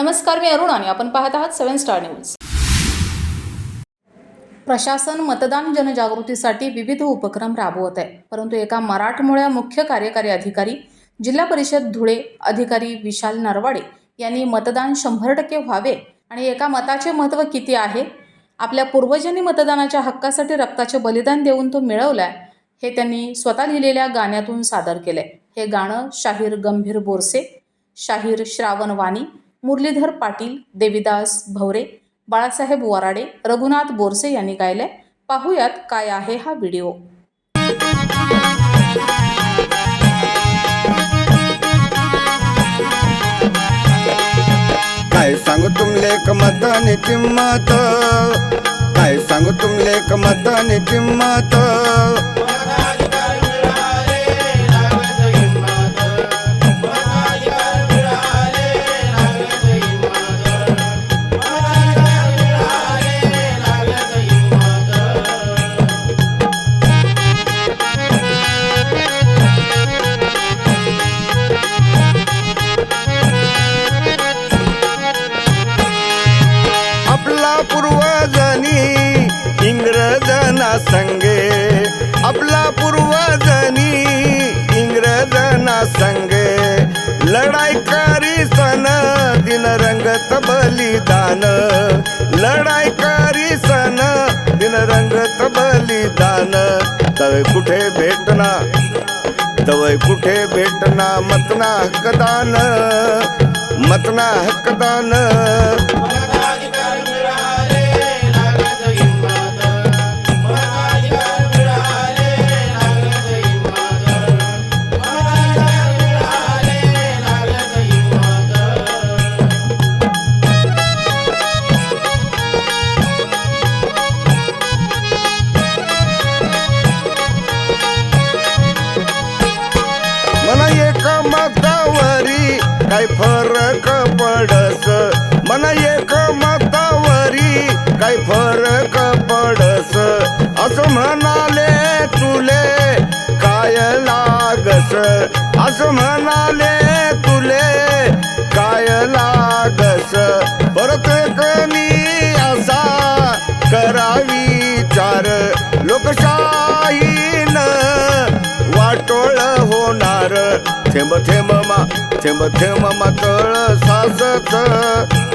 नमस्कार मी अरुण आणि आपण पाहत आहात सेवन स्टार न्यूज. प्रशासन मतदान जनजागृतीसाठी विविध उपक्रम राबवत आहे. परंतु एका मराठमोळ्या मुख्य कार्यकारी अधिकारी जिल्हा परिषद धुळे अधिकारी विशाल नरवाडे यांनी मतदान शंभर टक्के व्हावे आणि एका मताचे महत्त्व किती आहे? आपल्या पूर्वजांनी मतदानाच्या हक्कासाठी रक्ताचे बलिदान देऊन तो मिळवलाय हे त्यांनी स्वतः लिहिलेल्या गाण्यातून सादर केलंय. हे गाणं शाहीर गंभीर बोरसे शाहीर श्रावण वाणी मुरलीधर पाटील देविदास भवरे बाळासाहेब वराडे रघुनाथ बोरसे यांनी गायले पाहूयात काय आहे हा व्हिडिओ. काय सांगू तुमले कमत किंमत? काय सांगू तुमले कमत किंमत? संगे आपला पूर्वजनी इंग्रजना संगे। लढाई करी सन दिन रंगत बलिदान। लढाई करी सन दिन रंगत बलिदान। तवे कुठे भेटना? तवय कुठे भेटना? मतना हक्कदान मतना हक्कदान काय फरक पडस? मन एक मतावरी काय फरक पडस? असं म्हणाले तुले काय लागस? असं म्हणाले तुले काय लागस? परत कमी असा करावी चार लोकशाहीन वाटोळ होणार. थेंब थेंब थेंब थेंब मातळ सासच.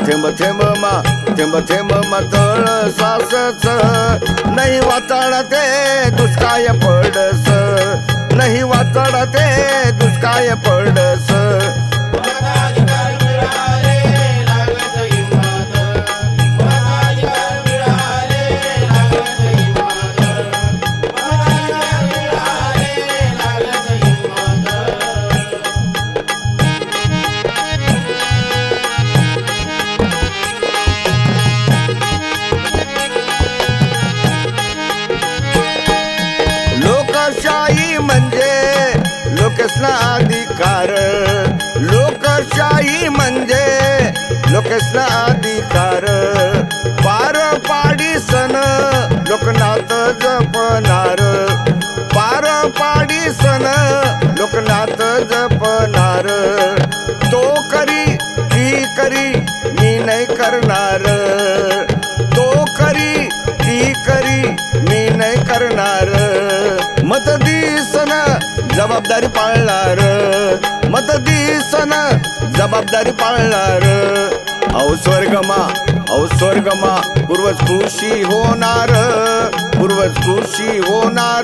थेंब थेंब मा थेंब थेंब मातळ सासच. नाही वाचण ते दुष्काय पडस. नाही वाचण ते दुष्काय पडस. लोकेशना अधिकार लोकशाही म्हणजे लोकेशना अधिकार. पार पाडी सण लोकनाथ जपणार. पार पाडी सण लोकनाथ जपणार. तो करी ती करी मी नाही करणार. तो करी ती करी मी नाही करणार. मत दिसन जबाबदारी पाळणार. मत दिसन जबाबदारी पाळणार. अहो स्वर्गमा अहो स्वर्गमा पूर्वज कृषी होणार. पूर्वज कृषी होणार.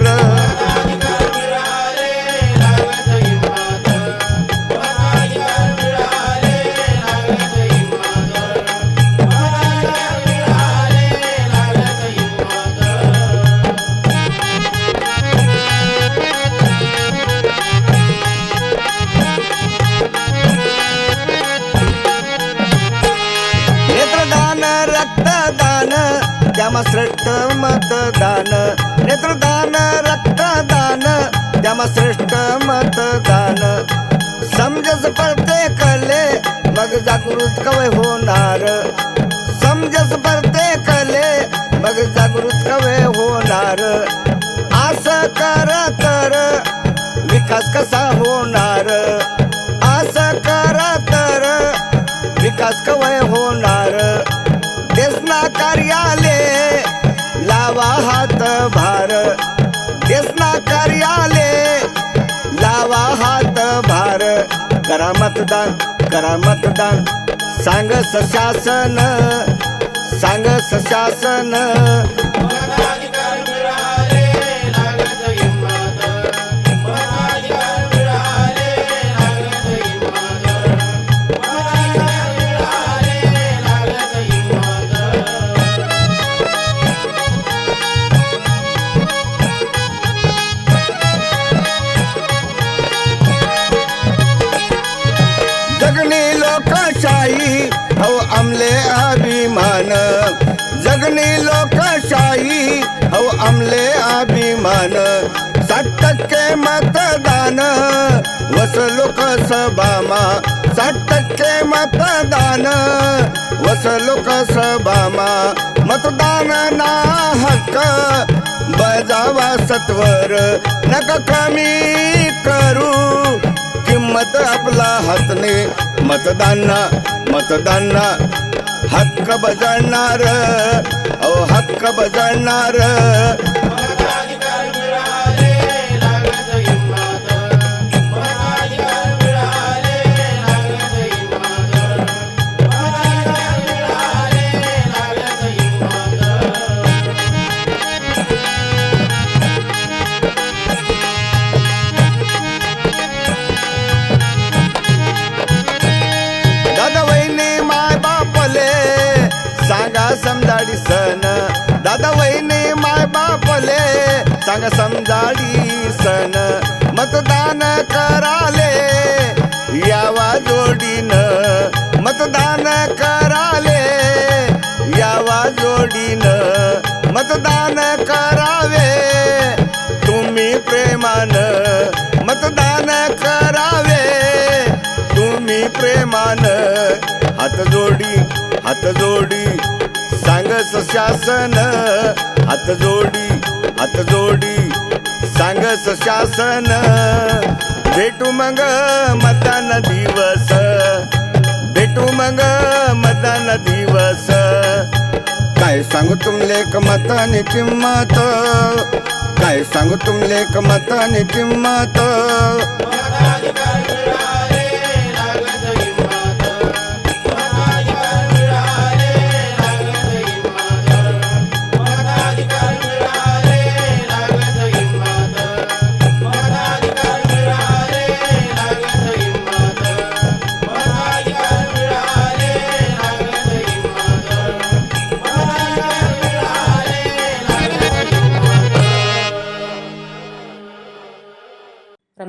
श्रेष्ठ मतदान नेत्रदान रक्तदान त्यामा श्रेष्ठ मतदान समजस पडते कले मग जागृत कवय होणार समजस पडते कले मग जागृत कवय होणार असं कर करा मतदान करा मतदान. सांग सशासन सांग सशासन लोकशाही हो अमले अभिमान. जगनी लोकशाही हो अमले अभिमान. साठ टक्के मतदान वस लोकसभामा. साठ टक्के मतदान वस लोकसभामा. मतदान ना हक्क बजावा सत्वर नका कमी करू. किंमत आपला हातने मतदान मतदान हक्क बजाणार अहो हक्क बजाणार सांगा समजाडी सण. दादा वहिने माय बापले सांगा समजाडी सण. मतदान कराले यावा जोडीन. मतदान कराले यावा जोडीन. मतदान करावे तुम्ही प्रेमान. मतदान करावे तुम्ही प्रेमान. हात जोडी हात जोडी. शासन. हात जोडी हात जोडी सांगस शासन. भेटू मग मतदान दिवस. भेटू मग मतदान दिवस. काय सांगू तुमले एक मताने किंमत? काय सांगू तुमले एक मताने किंमत?